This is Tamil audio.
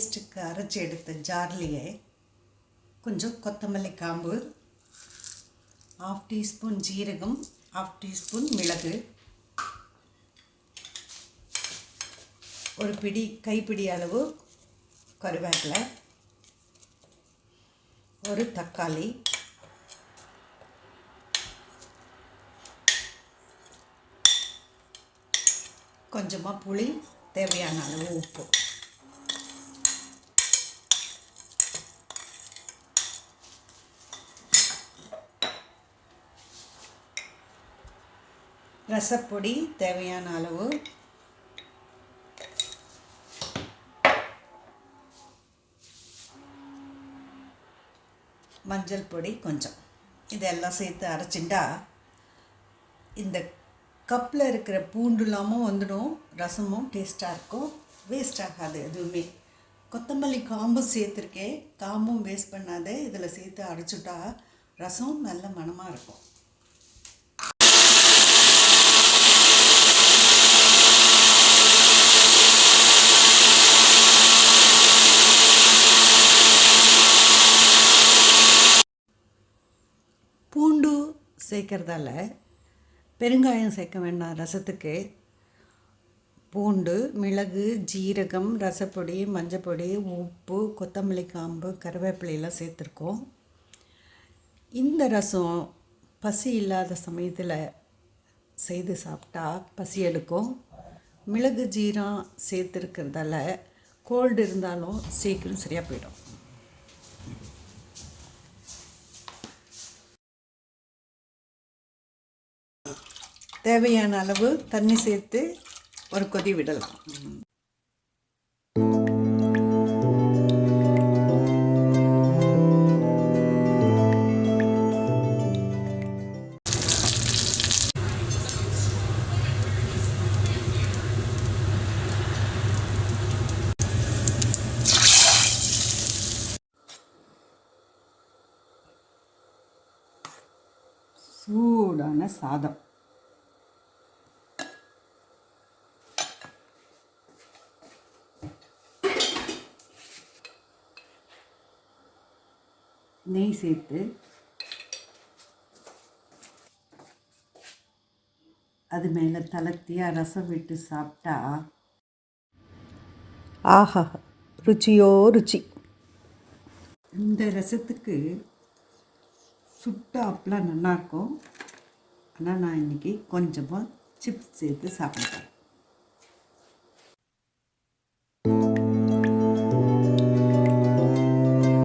அரைச்சி எடுத்த ஜார்லியை கொஞ்சம் கொத்தமல்லி காம்பு ஆஃப் டீஸ்பூன் ஜீரகம் ஆஃப் டீஸ்பூன் மிளகு. ஒரு பிடி கைப்பிடி அளவு கருவேப்பிலை. ஒரு தக்காளி. கொஞ்சமாக புளி தேவையான அளவு உப்பு. ரசப்பொடி தேவையான அளவு. மஞ்சள் பொடி கொஞ்சம். இதெல்லாம் சேர்த்து அரைச்சிண்டா இந்த கப்பில் இருக்கிற பூண்டுலாமும் வந்துடும். ரசமும் டேஸ்ட்டாக இருக்கும். வேஸ்ட் ஆகாது எதுவுமே. கொத்தமல்லி காம்பும் சேர்த்துருக்கேன். காம்பும் வேஸ்ட் பண்ணாதே. இதில் சேர்த்து அரைச்சுட்டா ரசம் நல்ல மணமாக இருக்கும். பூண்டு சேர்க்கறதால பெருங்காயம் சேர்க்க வேண்டாம் ரசத்துக்கு. பூண்டு மிளகு ஜீரகம் ரசப்பொடி மஞ்சப்பொடி உப்பு கொத்தமல்லி காம்பு கருவேப்பிலையெல்லாம் சேர்த்துருக்கோம். இந்த ரசம் பசி இல்லாத சமயத்தில் செய்து சாப்பிட்டா பசி எடுக்கும். மிளகு ஜீரம் சேர்த்துருக்கிறதால கோல்டு இருந்தாலும் சீக்கிரம் சரியாக போயிடும். தேவையான அளவு தண்ணி சேர்த்து ஒரு கொதி விடலாம். சூடான சாதம். நெய் சேர்த்து அது மேலே தளர்த்தியாக ரசம் விட்டு சாப்பிட்டா ஆஹா ருச்சியோ ருச்சி. இந்த ரசத்துக்கு சுட்ட அப்பெலாம் நல்லாயிருக்கும். ஆனால் நான் இன்றைக்கி கொஞ்சமாக சிப்ஸ் சேர்த்து சாப்பிட்டேன்